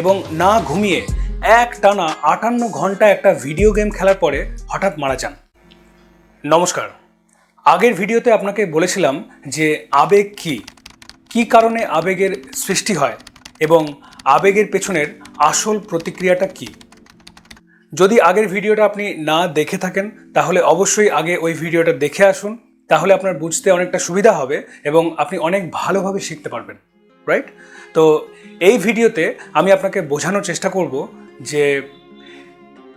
এবং না ঘুমিয়ে এক টানা আটান্ন ঘণ্টা একটা ভিডিও গেম খেলার পরে হঠাৎ মারা যান। নমস্কার। আগের ভিডিওতে আপনাকে বলেছিলাম যে আবেগ কি কি কারণে আবেগের সৃষ্টি হয় এবং আবেগের পেছনের আসল প্রতিক্রিয়াটা কি? যদি আগের ভিডিওটা আপনি না দেখে থাকেন, তাহলে অবশ্যই আগে ওই ভিডিওটা দেখে আসুন, তাহলে আপনার বুঝতে অনেকটা সুবিধা হবে এবং আপনি অনেক ভালোভাবে শিখতে পারবেন রাইট তো এই ভিডিওতে আমি আপনাকে বোঝানোর চেষ্টা করব যে,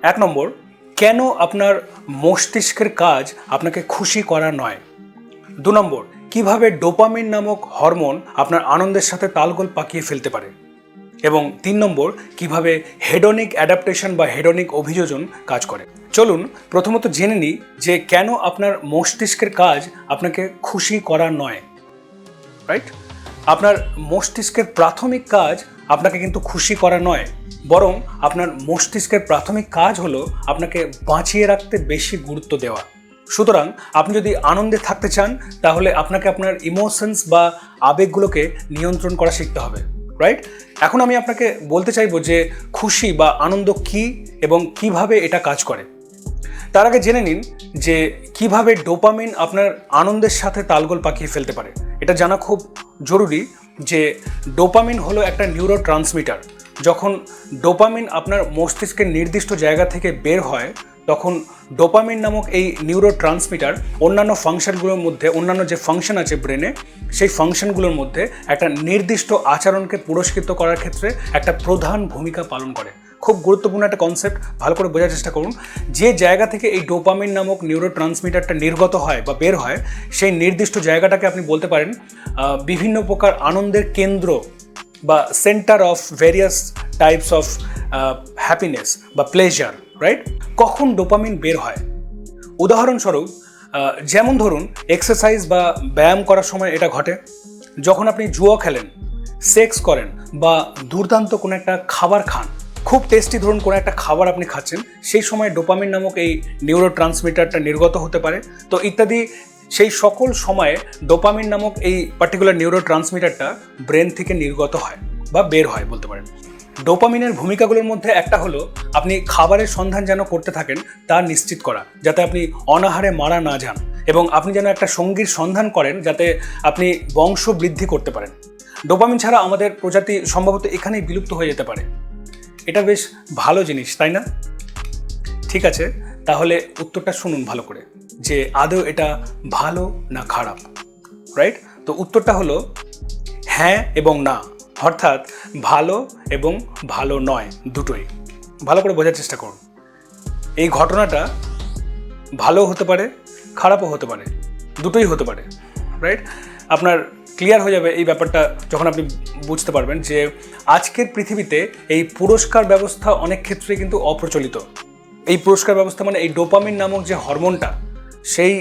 এক নম্বর, কেন আপনার মস্তিষ্কের কাজ আপনাকে খুশি করা নয়? দু নম্বর, কীভাবে ডোপামিন নামক হরমোন আপনার আনন্দের সাথে তালগোল পাকিয়ে ফেলতে পারে? এবং তিন নম্বর, কীভাবে হেডনিক অ্যাডাপ্টেশন বা হেডনিক অভিযোজন কাজ করে? চলুন, প্রথমত জেনে নিই যে কেন আপনার মস্তিষ্কের কাজ আপনাকে খুশি করা নয়। রাইট? আপনার মস্তিষ্কের প্রাথমিক কাজ আপনাকে কিন্তু খুশি করা নয়, বরং আপনার মস্তিষ্কের প্রাথমিক কাজ হলো আপনাকে বাঁচিয়ে রাখতে বেশি গুরুত্ব দেওয়া। সুতরাং আপনি যদি আনন্দে থাকতে চান, তাহলে আপনাকে আপনার ইমোশনস বা আবেগগুলোকে নিয়ন্ত্রণ করা শিখতে হবে রাইট এখন আমি আপনাকে বলতে চাইব যে খুশি বা আনন্দ কি এবং কীভাবে এটা কাজ করে। তার আগে জেনে নিন যে কীভাবে ডোপামিন আপনার আনন্দের সাথে তালগোল পাকিয়ে ফেলতে পারে। এটা জানা খুব জরুরি যে ডোপামিন হলো একটা নিউরো ট্রান্সমিটার যখন ডোপামিন আপনার মস্তিষ্কের নির্দিষ্ট জায়গা থেকে বের হয়, তখন ডোপামিন নামক এই নিউরো ট্রান্সমিটার অন্যান্য ফাংশনগুলোর মধ্যে, অন্যান্য যে ফাংশন আছে ব্রেনে, সেই ফাংশনগুলোর মধ্যে একটা নির্দিষ্ট আচরণকে পুরস্কৃত করার ক্ষেত্রে একটা প্রধান ভূমিকা পালন করে। খুব গুরুত্বপূর্ণ একটা কনসেপ্ট ভালো করে বোঝার চেষ্টা করুন। যে জায়গা থেকে এই ডোপামিন নামক নিউরো ট্রান্সমিটারটা নির্গত হয় বা বের হয়, সেই নির্দিষ্ট জায়গাটাকে আপনি বলতে পারেন বিভিন্ন প্রকার আনন্দের কেন্দ্র বা centre of various types of happiness বা প্লেজার রাইট কখন ডোপামিন বের হয়? উদাহরণস্বরূপ যেমন ধরুন এক্সারসাইজ বা ব্যায়াম করার সময় এটা ঘটে। যখন আপনি জুয়া খেলেন সেক্স করেন বা দুর্দান্ত কোনো একটা খাবার খান খুব টেস্টি ধরুন কোনো একটা খাবার আপনি খাচ্ছেন, সেই সময় ডোপামিন নামক এই নিউরো ট্রান্সমিটারটা নির্গত হতে পারে। তো ইত্যাদি, সেই সকল সময়ে ডোপামিন নামক এই পার্টিকুলার নিউরো ট্রান্সমিটারটা ব্রেন থেকে নির্গত হয় বা বের হয় বলতে পারেন। ডোপামিনের ভূমিকাগুলোর মধ্যে একটা হলো, আপনি খাবারের সন্ধান যেন করতে থাকেন, তা নিশ্চিত করা, যাতে আপনি অনাহারে মারা না যান এবং আপনি যেন একটা সঙ্গীর সন্ধান করেন, যাতে আপনি বংশ বৃদ্ধি করতে পারেন। ডোপামিন ছাড়া আমাদের প্রজাতি সম্ভবত এখানেই বিলুপ্ত হয়ে যেতে পারে। এটা বেশ ভালো জিনিস, তাই না? ঠিক আছে, তাহলে উত্তরটা শুনুন ভালো করে, যে আদৌ এটা ভালো না খারাপ রাইট তো উত্তরটা হলো হ্যাঁ এবং না, অর্থাৎ ভালো এবং ভালো নয়, দুটোই। ভালো করে বোঝার চেষ্টা করুন। এই ঘটনাটা ভালো হতে পারে, খারাপও হতে পারে, দুটোই হতে পারে রাইট আপনার ক্লিয়ার হয়ে যাবে এই ব্যাপারটা যখন আপনি বুঝতে পারবেন যে আজকের পৃথিবীতে এই পুরস্কার ব্যবস্থা অনেক ক্ষেত্রে কিন্তু অপ্রচলিত। এই পুরস্কার ব্যবস্থা মানে এই ডোপামিন নামক যে হরমোনটা, সেই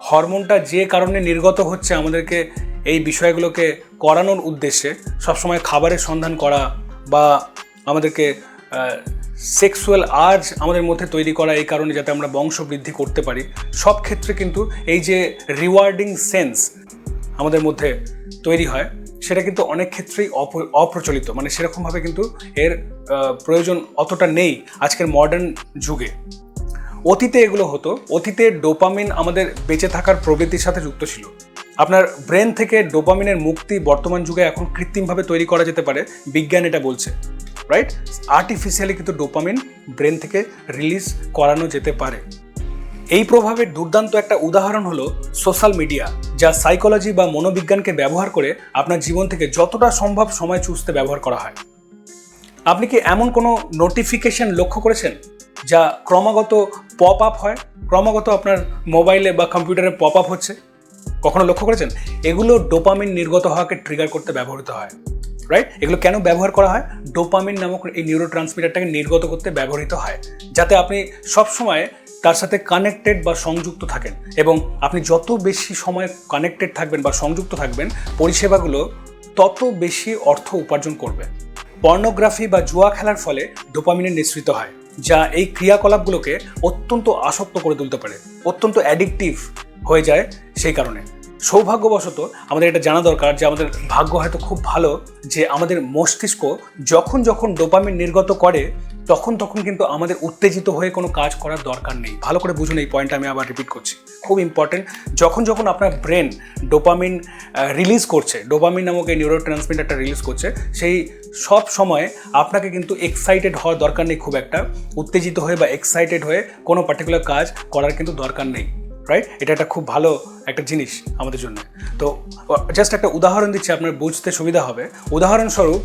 হরমোনটা যে কারণে নির্গত হচ্ছে আমাদেরকে এই বিষয়গুলোকে করানোর উদ্দেশ্যে সবসময় খাবারের সন্ধান করা বা আমাদেরকে সেক্সুয়াল আর্জ আমাদের মধ্যে তৈরি করা এই কারণে যাতে আমরা বংশ বৃদ্ধি করতে পারি। সব ক্ষেত্রে কিন্তু এই যে রিওয়ার্ডিং সেন্স আমাদের মধ্যে তৈরি হয়, সেটা কিন্তু অনেক ক্ষেত্রেই অপ্রচলিত। মানে সেরকমভাবে কিন্তু এর প্রয়োজন অতটা নেই আজকের মডার্ন যুগে। অতীতে এগুলো হতো, অতীতে ডোপামিন আমাদের বেঁচে থাকার প্রবৃত্তির সাথে যুক্ত ছিল। আপনার ব্রেন থেকে ডোপামিনের মুক্তি বর্তমান যুগে এখন কৃত্রিমভাবে তৈরি করা যেতে পারে, বিজ্ঞান এটা বলছে রাইট আর্টিফিশিয়ালি কিন্তু ডোপামিন ব্রেন থেকে রিলিজ করানো যেতে পারে। এই প্রভাবের দুর্দান্ত একটা উদাহরণ হলো সোশ্যাল মিডিয়া যা সাইকোলজি বা মনোবিজ্ঞানকে ব্যবহার করে আপনার জীবন থেকে যতটা সম্ভব সময় চুষতে ব্যবহার করা হয়। আপনি কি এমন কোনো নোটিফিকেশন লক্ষ্য করেছেন, যা ক্রমাগত পপ আপ হয়? ক্রমাগত আপনার মোবাইলে বা কম্পিউটারে পপ আপ হচ্ছে? কখনো লক্ষ্য করেছেন? এগুলো ডোপামিন নির্গত হওয়াকে ট্রিগার করতে ব্যবহৃত হয় রাইট এগুলো কেন ব্যবহার করা হয়? ডোপামিন নামক এই নিউরো ট্রান্সমিটারটাকে নির্গত করতে ব্যবহৃত হয়, যাতে আপনি সবসময় তার সাথে কানেক্টেড বা সংযুক্ত থাকেন। এবং আপনি যত বেশি সময় কানেক্টেড থাকবেন বা সংযুক্ত থাকবেন, পরিষেবাগুলো তত বেশি অর্থ উপার্জন করবে। পর্নোগ্রাফি বা জুয়া খেলার ফলে ডোপামিনের নিঃসৃত হয়, যা এই ক্রিয়াকলাপগুলোকে অত্যন্ত আসক্ত করে তুলতে পারে, অত্যন্ত অ্যাডিকটিভ হয়ে যায় সেই কারণে। সৌভাগ্যবশত আমাদের এটা জানা দরকার যে আমাদের ভাগ্য হয়তো খুব ভালো, যে আমাদের মস্তিষ্ক যখন যখন ডোপামিন নির্গত করে তখন তখন কিন্তু আমাদের উত্তেজিত হয়ে কোনো কাজ করার দরকার নেই। ভালো করে বুঝুন এই পয়েন্টটা আমি আবার রিপিট করছি। খুব ইম্পর্টেন্ট যখন যখন আপনার ব্রেন ডোপামিন রিলিজ করছে ডোপামিন নামক এই নিউরো ট্রান্সমিটারটা রিলিজ করছে, সেই সব সময় আপনাকে কিন্তু এক্সাইটেড হওয়ার দরকার নেই খুব একটা। উত্তেজিত হয়ে বা এক্সাইটেড হয়ে কোনো পার্টিকুলার কাজ করার কিন্তু দরকার নেই। রাইট এটা একটা খুব ভালো একটা জিনিস আমাদের জন্য। তো জাস্ট একটা উদাহরণ দিচ্ছি, আপনার বুঝতে সুবিধা হবে। উদাহরণস্বরূপ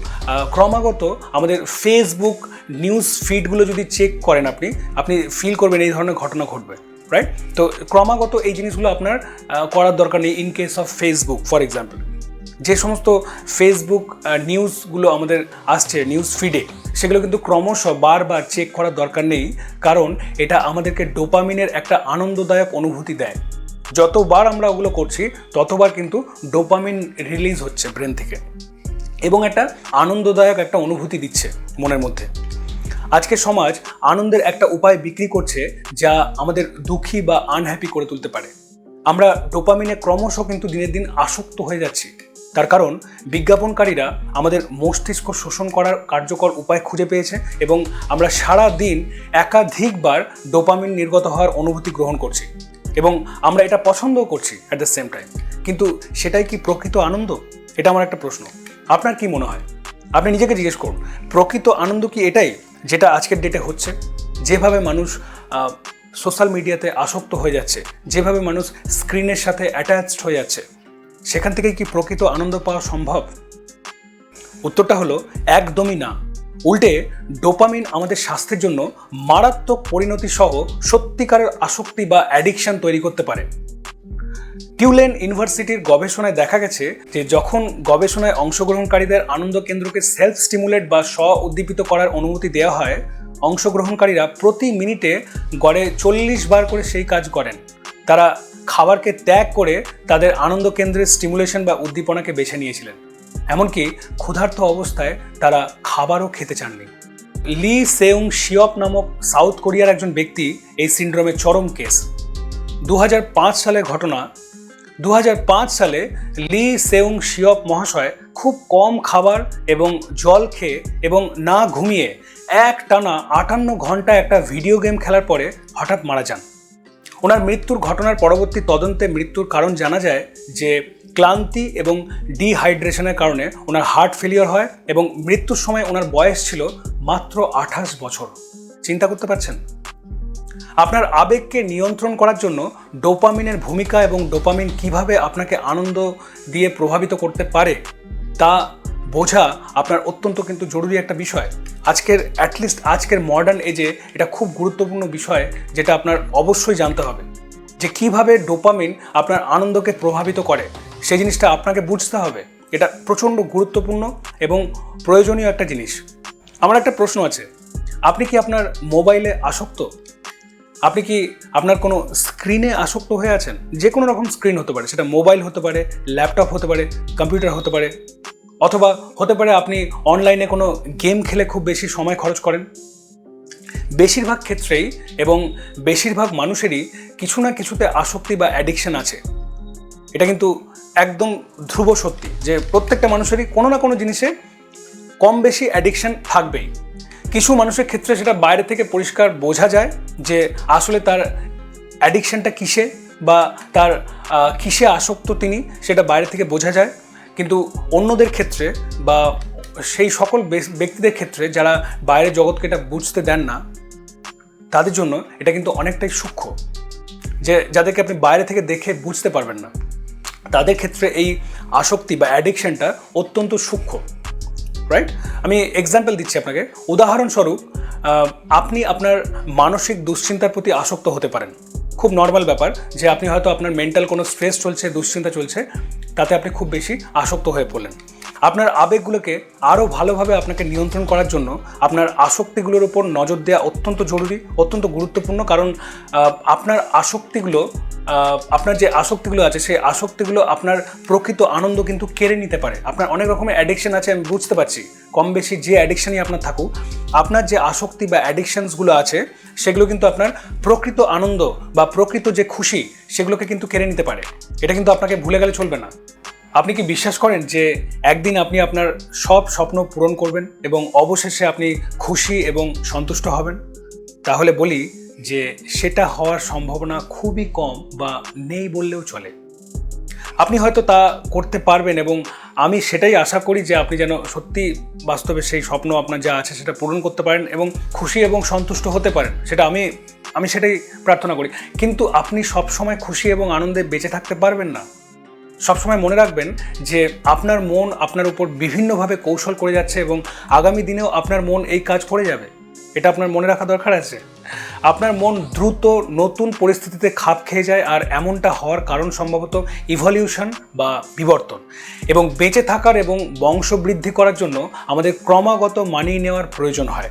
ক্রমাগত আমাদের ফেসবুক নিউজ ফিডগুলো যদি চেক করেন আপনি আপনি ফিল করবেন এই ধরনের ঘটনা ঘটবে রাইট তো, ক্রমাগত এই জিনিসগুলো আপনার করার দরকার নেই in case of Facebook for example যে সমস্ত ফেসবুক নিউজগুলো আমাদের আসছে নিউজ ফিডে সেগুলো কিন্তু ক্রমশ বারবার চেক করার দরকার নেই, কারণ এটা আমাদেরকে ডোপামিনের একটা আনন্দদায়ক অনুভূতি দেয়। যতবার আমরা ওগুলো করছি, ততবার কিন্তু ডোপামিন রিলিজ হচ্ছে ব্রেন থেকে। এবং একটা আনন্দদায়ক একটা অনুভূতি দিচ্ছে মনের মধ্যে। আজকে সমাজ আনন্দের একটা উপায় বিক্রি করছে যা আমাদের দুঃখী বা আনহ্যাপি করে তুলতে পারে। আমরা ডোপামিনে ক্রমশ কিন্তু দিনের দিন আসক্ত হয়ে যাচ্ছি। তার কারণ, বিজ্ঞাপনকারীরা আমাদের মস্তিষ্ক শোষণ করার কার্যকর উপায় খুঁজে পেয়েছে এবং আমরা সারা দিন একাধিকবার ডোপামিন নির্গত হওয়ার অনুভূতি গ্রহণ করছি এবং আমরা এটা পছন্দও করছি অ্যাট দ্য সেম টাইম কিন্তু সেটাই কি প্রকৃত আনন্দ? এটা আমার একটা প্রশ্ন। আপনার কি মনে হয়? আপনি নিজেকে জিজ্ঞেস করুন, প্রকৃত আনন্দ কি এটাই যেটা আজকের ডেটে হচ্ছে? যেভাবে মানুষ সোশ্যাল মিডিয়াতে আসক্ত হয়ে যাচ্ছে, যেভাবে মানুষ স্ক্রিনের সাথে অ্যাটাচড হয়ে যাচ্ছে সেখান থেকে কি প্রকৃত আনন্দ পাওয়া সম্ভব? উত্তরটা হলো, একদমই না। উল্টে, ডোপামিন আমাদের স্বাস্থ্যের জন্য মারাত্মক পরিণতি সহ সত্যিকারের আসক্তি বা অ্যাডিকশন তৈরি করতে পারে। টিউলেন ইউনিভার্সিটির গবেষণায় দেখা গেছে যে যখন গবেষণায় অংশগ্রহণকারীদের আনন্দ কেন্দ্রকে সেলফ স্টিমুলেট বা স্ব উদ্দীপিত করার অনুমতি দেওয়া হয়, অংশগ্রহণকারীরা প্রতি মিনিটে গড়ে চল্লিশ বার করে সেই কাজ করেন। তারা খাবারকে ত্যাগ করে তাদের আনন্দ কেন্দ্রের স্টিমুলেশন বা উদ্দীপনাকে বেছে নিয়েছিলেন। এমনকি ক্ষুধার্ত অবস্থায় তারা খাবারও খেতে চাননি। লি সেউং শিয়প নামক সাউথ কোরিয়ার একজন ব্যক্তি এই সিন্ড্রোমের চরম কেস। দু হাজার পাঁচ সালের ঘটনা দু হাজার পাঁচ সালে লি সেউং শিয়প মহাশয় খুব কম খাবার এবং জল খেয়ে এবং না ঘুমিয়ে এক টানা আটান্ন ঘণ্টা একটা ভিডিও গেম খেলার পরে হঠাৎ মারা যান। ওনার মৃত্যুর ঘটনার পরবর্তী তদন্তে মৃত্যুর কারণ জানা যায় যে ক্লান্তি এবং ডিহাইড্রেশনের কারণে ওনার হার্ট ফেলিওর হয় এবং মৃত্যুর সময় ওনার বয়স ছিল মাত্র আঠাশ বছর। চিন্তা করতে পারছেন? আপনার আবেগকে নিয়ন্ত্রণ করার জন্য ডোপামিনের ভূমিকা এবং ডোপামিন কীভাবে আপনাকে আনন্দ দিয়ে প্রভাবিত করতে পারে তা বোঝা আপনার অত্যন্ত কিন্তু জরুরি একটা বিষয়। আজকের অ্যাটলিস্ট আজকের মডার্ন এজে এটা খুব গুরুত্বপূর্ণ বিষয় যেটা আপনার অবশ্যই জানতে হবে। যে কীভাবে ডোপামিন আপনার আনন্দকে প্রভাবিত করে, সেই জিনিসটা আপনাকে বুঝতে হবে। এটা প্রচণ্ড গুরুত্বপূর্ণ এবং প্রয়োজনীয় একটা জিনিস। আমার একটা প্রশ্ন আছে, আপনি কি আপনার মোবাইলে আসক্ত? আপনি কি আপনার কোনো স্ক্রিনে আসক্ত হয়ে আছেন? যে কোনো রকম স্ক্রিন হতে পারে, সেটা মোবাইল হতে পারে ল্যাপটপ হতে পারে কম্পিউটার হতে পারে। অথবা হতে পারে আপনি অনলাইনে কোনো গেম খেলে খুব বেশি সময় খরচ করেন। বেশিরভাগ ক্ষেত্রেই এবং বেশিরভাগ মানুষেরই কিছু না কিছুতে আসক্তি বা অ্যাডিকশন আছে। এটা কিন্তু একদম ধ্রুব সত্যি যে প্রত্যেকটা মানুষেরই কোনো না কোনো জিনিসে কম বেশি অ্যাডিকশন থাকবেই। কিছু মানুষের ক্ষেত্রে সেটা বাইরে থেকে পরিষ্কার বোঝা যায় যে আসলে তার অ্যাডিকশনটা কিসে বা তার কিসে আসক্ত তিনি সেটা বাইরে থেকে বোঝা যায়। কিন্তু অন্যদের ক্ষেত্রে বা সেই সকল ব্যক্তিদের ক্ষেত্রে যারা বাইরের জগৎকে এটা বুঝতে দেন না, তাদের জন্য এটা কিন্তু অনেকটাই সূক্ষ্ম। যে যাদেরকে আপনি বাইরে থেকে দেখে বুঝতে পারবেন না, তাদের ক্ষেত্রে এই আসক্তি বা অ্যাডিকশনটা অত্যন্ত সূক্ষ্ম রাইট আমি এক্সাম্পল দিচ্ছি আপনাকে। উদাহরণস্বরূপ আপনি আপনার মানসিক দুশ্চিন্তার প্রতি আসক্ত হতে পারেন। খুব নর্মাল ব্যাপার যে আপনি হয়তো আপনার মেন্টাল কোনো স্ট্রেস চলছে, দুশ্চিন্তা চলছে, তাতে আপনি খুব বেশি আসক্ত হয়ে পড়লেন। আপনার আবেগগুলোকে আরও ভালোভাবে আপনাকে নিয়ন্ত্রণ করার জন্য আপনার আসক্তিগুলোর উপর নজর দেওয়া অত্যন্ত জরুরি, অত্যন্ত গুরুত্বপূর্ণ। কারণ আপনার আসক্তিগুলো আপনার যে আসক্তিগুলো আছে, সেই আসক্তিগুলো আপনার প্রকৃত আনন্দ কিন্তু কেড়ে নিতে পারে। আপনার অনেক রকমের অ্যাডিকশন আছে, আমি বুঝতে পারছি। কম বেশি যে অ্যাডিকশনই আপনার থাকুক, আপনার যে আসক্তি বা অ্যাডিকশনসগুলো আছে, সেগুলো কিন্তু আপনার প্রকৃত আনন্দ বা প্রকৃত যে খুশি, সেগুলোকে কিন্তু কেড়ে নিতে পারে। এটা কিন্তু আপনাকে ভুলে গেলে চলবে না। আপনি কি বিশ্বাস করেন যে একদিন আপনি আপনার সব স্বপ্ন পূরণ করবেন এবং অবশেষে আপনি খুশি এবং সন্তুষ্ট হবেন? তাহলে বলি যে সেটা হওয়ার সম্ভাবনা খুবই কম বা নেই বললেও চলে। আপনি হয়তো তা করতে পারবেন এবং আমি সেটাই আশা করি যে আপনি যেন সত্যি বাস্তবে সেই স্বপ্ন আপনার যা আছে সেটা পূরণ করতে পারেন এবং খুশি এবং সন্তুষ্ট হতে পারেন, সেটা আমি আমি সেটাই প্রার্থনা করি। কিন্তু আপনি সবসময় খুশি এবং আনন্দে বেঁচে থাকতে পারবেন না। সবসময় মনে রাখবেন যে আপনার মন আপনার উপর বিভিন্নভাবে কৌশল করে যাচ্ছে এবং আগামী দিনেও আপনার মন এই কাজ করে যাবে। এটা আপনার মনে রাখা দরকার আছে। আপনার মন দ্রুত নতুন পরিস্থিতিতে খাপ খেয়ে যায় আর এমনটা হওয়ার কারণ সম্ভবত ইভলিউশন বা বিবর্তন। এবং বেঁচে থাকার এবং বংশবৃদ্ধি করার জন্য আমাদের ক্রমাগত মানিয়ে নেওয়ার প্রয়োজন হয়।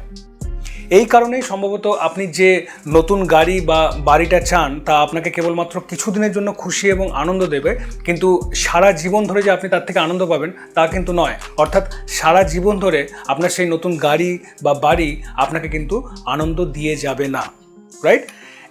এই কারণেই সম্ভবত আপনি যে নতুন গাড়ি বা বাড়িটা চান, তা আপনাকে কেবলমাত্র কিছুদিনের জন্য খুশি এবং আনন্দ দেবে। কিন্তু সারা জীবন ধরে যে আপনি তার থেকে আনন্দ পাবেন, তা কিন্তু নয়। অর্থাৎ সারা জীবন ধরে আপনার সেই নতুন গাড়ি বা বাড়ি আপনাকে কিন্তু আনন্দ দিয়ে যাবে না। রাইট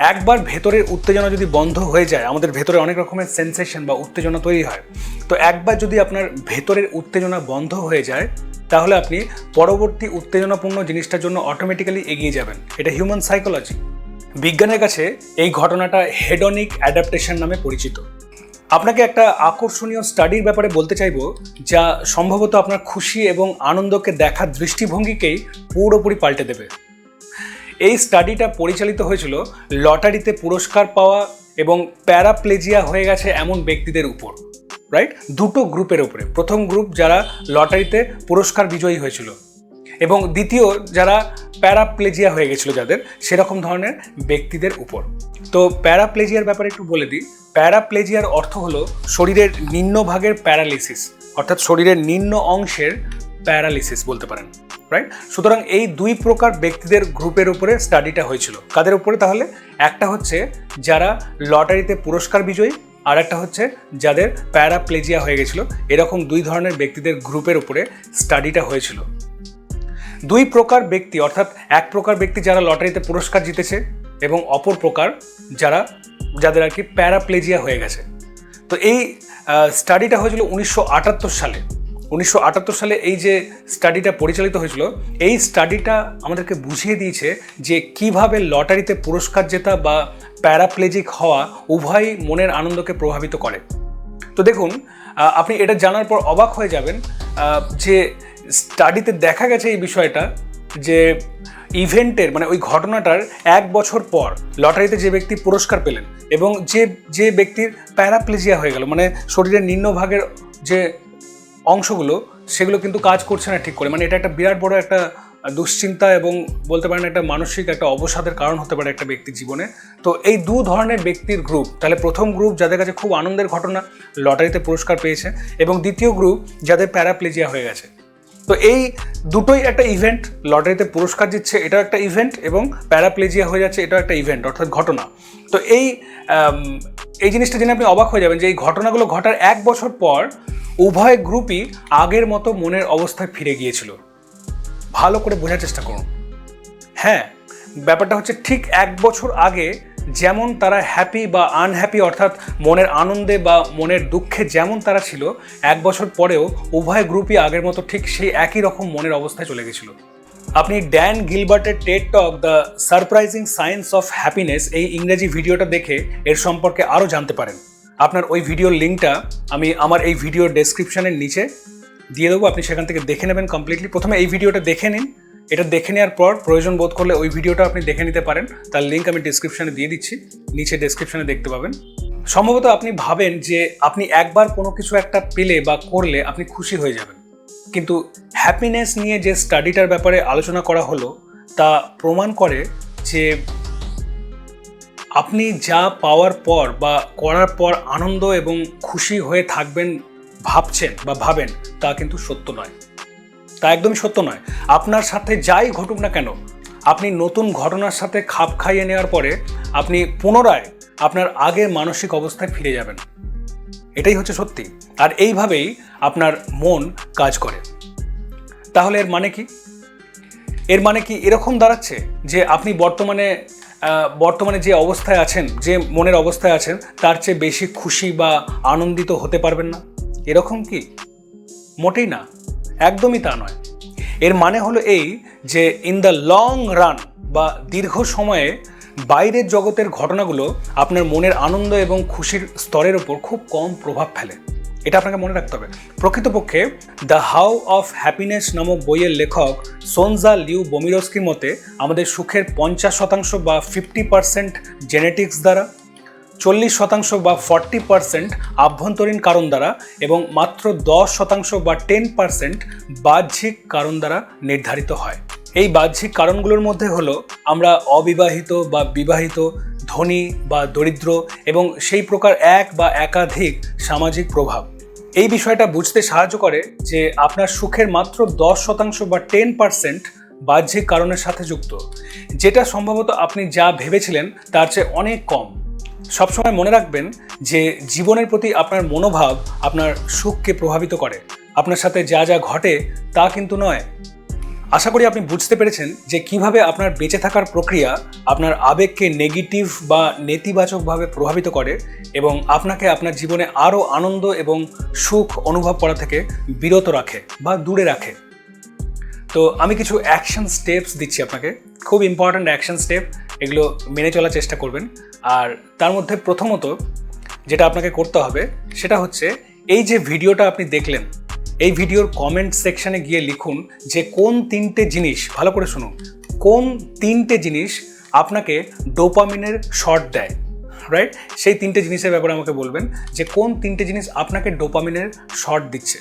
একবার ভেতরের উত্তেজনা যদি বন্ধ হয়ে যায়, আমাদের ভেতরে অনেক রকমের সেন্সেশন বা উত্তেজনা তৈরি হয়। তো একবার যদি আপনার ভেতরের উত্তেজনা বন্ধ হয়ে যায়, তাহলে আপনি পরবর্তী উত্তেজনাপূর্ণ জিনিসটার জন্য অটোমেটিক্যালি এগিয়ে যাবেন। এটা হিউম্যান সাইকোলজি বিজ্ঞানের কাছে এই ঘটনাটা হেডনিক অ্যাডাপ্টেশন নামে পরিচিত। আপনাকে একটা আকর্ষণীয় স্টাডির ব্যাপারে বলতে চাইব, যা সম্ভবত আপনার খুশি এবং আনন্দকে দেখার দৃষ্টিভঙ্গিকেই পুরোপুরি পাল্টে দেবে। এই স্টাডিটা পরিচালিত হয়েছিল লটারিতে পুরস্কার পাওয়া এবং প্যারাপ্লেজিয়া হয়ে গেছে এমন ব্যক্তিদের উপর রাইট দুটো গ্রুপের উপরে। প্রথম গ্রুপ যারা লটারিতে পুরস্কার বিজয়ী হয়েছিল এবং দ্বিতীয় যারা প্যারাপ্লেজিয়া হয়ে গেছিল যাদের, সেরকম ধরনের ব্যক্তিদের উপর। তো প্যারাপ্লেজিয়ার ব্যাপারে একটু বলে দিই। প্যারাপ্লেজিয়ার অর্থ হলো শরীরের নিম্নভাগের প্যারালিসিস, অর্থাৎ শরীরের নিম্ন অংশের প্যারালিসিস বলতে পারেন। রাইট সুতরাং এই দুই প্রকার ব্যক্তিদের গ্রুপের উপরে স্টাডিটা হয়েছিল। কাদের উপরে তাহলে? একটা হচ্ছে যারা লটারিতে পুরস্কার বিজয়ী আর একটা হচ্ছে যাদের প্যারাপ্লেজিয়া হয়ে গেছিল। এরকম দুই ধরনের ব্যক্তিদের গ্রুপের উপরে স্টাডিটা হয়েছিল। দুই প্রকার ব্যক্তি, অর্থাৎ এক প্রকার ব্যক্তি যারা লটারিতে পুরস্কার জিতেছে এবং অপর প্রকার যারা, যাদের আর কি প্যারাপ্লেজিয়া হয়ে গেছে। তো এই স্টাডিটা হয়েছিল উনিশশো আটাত্তর সালে। উনিশশো আটাত্তর সালে এই যে স্টাডিটা পরিচালিত হয়েছিল, এই স্টাডিটা আমাদেরকে বুঝিয়ে দিয়েছে যে কীভাবে লটারিতে পুরস্কার জেতা বা প্যারাপ্লেজিক হওয়া উভয়ই মনের আনন্দকে প্রভাবিত করে। তো দেখুন আপনি এটা জানার পর অবাক হয়ে যাবেন যে স্টাডিতে দেখা গেছে এই বিষয়টা যে ইভেন্টের মানে ওই ঘটনাটার এক বছর পর লটারিতে যে ব্যক্তি পুরস্কার পেলেন এবং যে যে ব্যক্তির প্যারাপ্লেজিয়া হয়ে গেল মানে শরীরের নিম্নভাগের যে অংশগুলো, সেগুলো কিন্তু কাজ করছে না ঠিক করে। মানে এটা একটা বিরাট বড় একটা দুশ্চিন্তা এবং বলতে পারেন একটা মানসিক একটা অবসাদের কারণ হতে পারে একটা ব্যক্তির জীবনে। তো এই দু ধরনের ব্যক্তির গ্রুপ তাহলে প্রথম গ্রুপ যাদের কাছে খুব আনন্দের ঘটনা, লটারিতে পুরস্কার পেয়েছে এবং দ্বিতীয় গ্রুপ যাদের প্যারাপ্লেজিয়া হয়ে গেছে। তো এই দুটোই একটা ইভেন্ট লটারিতে পুরস্কার দিচ্ছে এটাও একটা ইভেন্ট এবং প্যারাপ্লেজিয়া হয়ে যাচ্ছে, এটাও একটা ইভেন্ট অর্থাৎ ঘটনা। তো এই এই জিনিসটা জেনে আপনি অবাক হয়ে যাবেন যে এই ঘটনাগুলো ঘটার এক বছর পর উভয় গ্রুপই আগের মতো মনের অবস্থায় ফিরে গিয়েছিল। ভালো করে বোঝার চেষ্টা করুন। হ্যাঁ ব্যাপারটা হচ্ছে ঠিক এক বছর আগে যেমন তারা হ্যাপি বা আনহ্যাপি অর্থাৎ মনের আনন্দে বা মনের দুঃখে যেমন তারা ছিল, এক বছর পরেও উভয় গ্রুপই আগের মতো ঠিক সেই একই রকম মনের অবস্থায় চলে গেছিল আপনি Dan গিলবার্টের TED talk the surprising science of happiness এই ইংরেজি ভিডিওটা দেখে এর সম্পর্কে আরও জানতে পারেন। আপনার ওই ভিডিওর লিঙ্কটা আমি আমার এই ভিডিওর ডেসক্রিপশনের নিচে দিয়ে দেবো। আপনি সেখান থেকে দেখে নেবেন কমপ্লিটলি প্রথমে এই ভিডিওটা দেখে নিন। এটা দেখে নেওয়ার পর প্রয়োজন বোধ করলে ওই ভিডিওটা আপনি দেখে নিতে পারেন। তার লিঙ্ক আমি ডিসক্রিপশনে দিয়ে দিচ্ছি। নিচে ডেসক্রিপশনে দেখতে পাবেন। সম্ভবত আপনি ভাবেন যে আপনি একবার কোনো কিছু একটা পেলে বা করলে আপনি খুশি হয়ে যাবেন। কিন্তু হ্যাপিনেস নিয়ে যে স্টাডিটার ব্যাপারে আলোচনা করা হলো, তা প্রমাণ করে যে আপনি যা পাওয়ার পর বা করার পর আনন্দ এবং খুশি হয়ে থাকবেন, ভাবছেন বা ভাবেন, তা কিন্তু সত্য নয়। তা একদমই সত্য নয়। আপনার সাথে যাই ঘটুক না কেন, আপনি নতুন ঘটনার সাথে খাপ খাইয়ে নেওয়ার পরে আপনি পুনরায় আপনার আগের মানসিক অবস্থায় ফিরে যাবেন। এটাই হচ্ছে সত্যি। আর এইভাবেই আপনার মন কাজ করে। তাহলে এর মানে কি? এর মানে কি এরকম দাঁড়াচ্ছে যে আপনি বর্তমানে বর্তমানে যে অবস্থায় আছেন, যে মনের অবস্থায় আছেন, তার চেয়ে বেশি খুশি বা আনন্দিত হতে পারবেন না? এরকম কি? মোটেই না। একদমই তা নয়। এর মানে হলো এই যে ইন দ্য লং রান বা দীর্ঘ সময়ে বাইরের জগতের ঘটনাগুলো আপনার মনের আনন্দ এবং খুশির স্তরের উপর খুব কম প্রভাব ফেলে। এটা আপনাকে মনে রাখতে হবে। প্রকৃতপক্ষে দ্য হাউ অফ হ্যাপিনেস নামক বইয়ের লেখক সোনজা লিউ বমিরস্কির মতে, আমাদের সুখের পঞ্চাশ শতাংশ বা ফিফটি পার্সেন্ট জেনেটিক্স দ্বারা, চল্লিশ শতাংশ বা ফর্টি পার্সেন্ট আভ্যন্তরীণ কারণ দ্বারা এবং মাত্র দশ শতাংশ বা টেন পার্সেন্ট বাহ্যিক কারণ দ্বারা নির্ধারিত হয়। এই বাহ্যিক কারণগুলোর মধ্যে হলো আমরা অবিবাহিত বা বিবাহিত ধনী বা দরিদ্র এবং সেই প্রকার এক বা একাধিক সামাজিক প্রভাব। এই বিষয়টা বুঝতে সাহায্য করে যে আপনার সুখের মাত্র দশ শতাংশ বা টেন পার্সেন্ট বাহ্যিক কারণের সাথে যুক্ত। যেটা সম্ভবত আপনি যা ভেবেছিলেন তার চেয়ে অনেক কম। সবসময় মনে রাখবেন যে জীবনের প্রতি আপনার মনোভাব আপনার সুখকে প্রভাবিত করে। আপনার সাথে যা যা ঘটে তা কিন্তু নয়। আশা করি আপনি বুঝতে পেরেছেন যে কীভাবে আপনার বেঁচে থাকার প্রক্রিয়া আপনার আবেগকে নেগেটিভ বা নেতিবাচকভাবে প্রভাবিত করে এবং আপনাকে আপনার জীবনে আরও আনন্দ এবং সুখ অনুভব করা থেকে বিরত রাখে বা দূরে রাখে। তো আমি কিছু অ্যাকশন স্টেপস দিচ্ছি আপনাকে। খুব ইম্পর্ট্যান্ট অ্যাকশন স্টেপ এগুলো মেনে চলার চেষ্টা করবেন। আর তার মধ্যে প্রথমত যেটা আপনাকে করতে হবে সেটা হচ্ছে এই যে ভিডিওটা আপনি দেখলেন এই ভিডিওর কমেন্ট সেকশানে গিয়ে লিখুন যে কোন তিনটে জিনিস, ভালো করে শুনুন, কোন তিনটে জিনিস আপনাকে ডোপামিনের শট দেয় রাইট সেই তিনটে জিনিসের ব্যাপারে আমাকে বলবেন যে কোন তিনটে জিনিস আপনাকে ডোপামিনের শট দিচ্ছে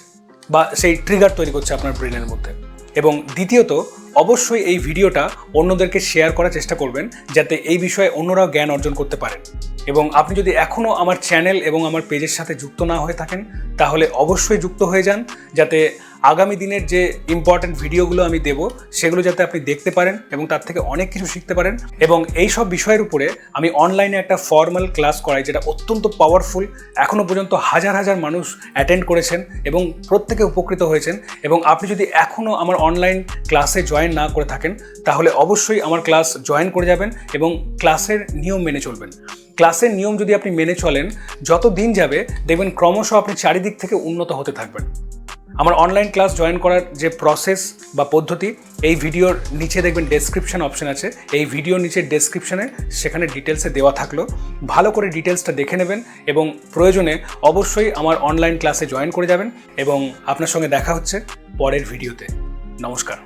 বা সেই ট্রিগার তৈরি করছে আপনার ব্রেনের মধ্যে। এবং দ্বিতীয়ত অবশ্যই এই ভিডিওটা অন্যদেরকে শেয়ার করার চেষ্টা করবেন, যাতে এই বিষয়ে অন্যরাও জ্ঞান অর্জন করতে পারেন। এবং আপনি যদি এখনও আমার চ্যানেল এবং আমার পেজের সাথে যুক্ত না হয়ে থাকেন, তাহলে অবশ্যই যুক্ত হয়ে যান, যাতে আগামী দিনের যে ইম্পর্ট্যান্ট ভিডিওগুলো আমি দেব, সেগুলো যাতে আপনি দেখতে পারেন এবং তার থেকে অনেক কিছু শিখতে পারেন। এবং এই সব বিষয়ের উপরে আমি অনলাইনে একটা ফর্মাল ক্লাস করাই, যেটা অত্যন্ত পাওয়ারফুল এখনও পর্যন্ত হাজার হাজার মানুষ অ্যাটেন্ড করেছেন এবং প্রত্যেকে উপকৃত হয়েছেন। এবং আপনি যদি এখনও আমার অনলাইন ক্লাসে জয়েন না করে থাকেন, তাহলে অবশ্যই আমার ক্লাস জয়েন করে যাবেন এবং ক্লাসের নিয়ম মেনে চলবেন। ক্লাসের নিয়ম যদি আপনি মেনে চলেন, যত দিন যাবে, দেখবেন ক্রমশ আপনি চারিদিক থেকে উন্নত হতে থাকবেন। আমার অনলাইন ক্লাস জয়েন করার যে প্রসেস বা পদ্ধতি, এই ভিডিওর নিচে দেখবেন ডেসক্রিপশন অপশন আছে। এই ভিডিওর নিচে ডেসক্রিপশনে সেখানে ডিটেলসে দেওয়া থাকল। ভালো করে ডিটেলসটা দেখে নেবেন এবং প্রয়োজনে অবশ্যই আমার অনলাইন ক্লাসে জয়েন করে যাবেন এবং আপনার সঙ্গে দেখা হচ্ছে পরের ভিডিওতে নমস্কার।